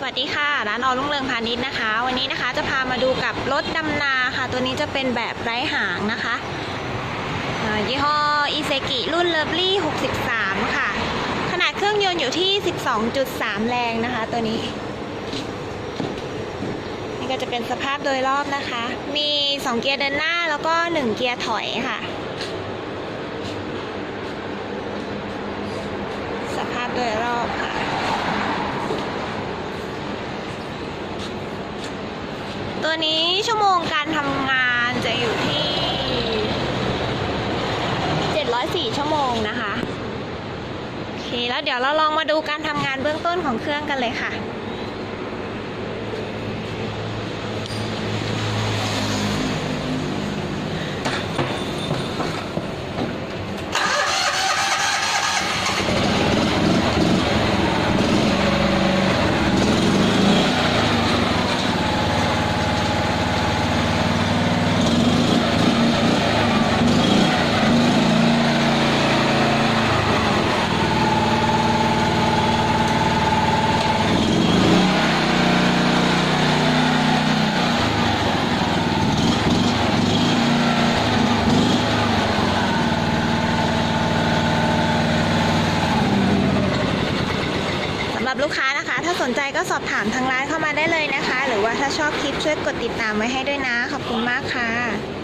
สวัสดีค่ะร้านออรุ่งเรืองพาณิชย์นะคะ วันนี้นะคะจะพามาดูกับรถดำนาค่ะ ตัวนี้จะเป็นแบบไร้หางนะคะยี่ห้ออีเซกิรุ่นเลิฟลี่ 63 ค่ะ ขนาดเครื่องยนต์อยู่ที่ 12.3 แรงนะคะ ตัวนี้ นี่ก็จะเป็นสภาพโดยรอบนะคะ มี 2 เกียร์เดินหน้าแล้วก็ 1 เกียร์ถอยค่ะ สภาพโดยรอบค่ะ ตัวนี้ชั่วโมงการทำงานจะอยู่ที่ 704 ชั่วโมงนะคะ โอเค แล้วเดี๋ยวเราลองมาดูการทำงานเบื้องต้นของเครื่องกันเลยค่ะับลูกค้านะคะ ถ้าสนใจก็สอบถามทางร้านเข้ามาได้เลยนะคะ หรือว่าถ้าชอบคลิปช่วยกดติดตามไว้ให้ด้วยนะ ขอบคุณมากค่ะ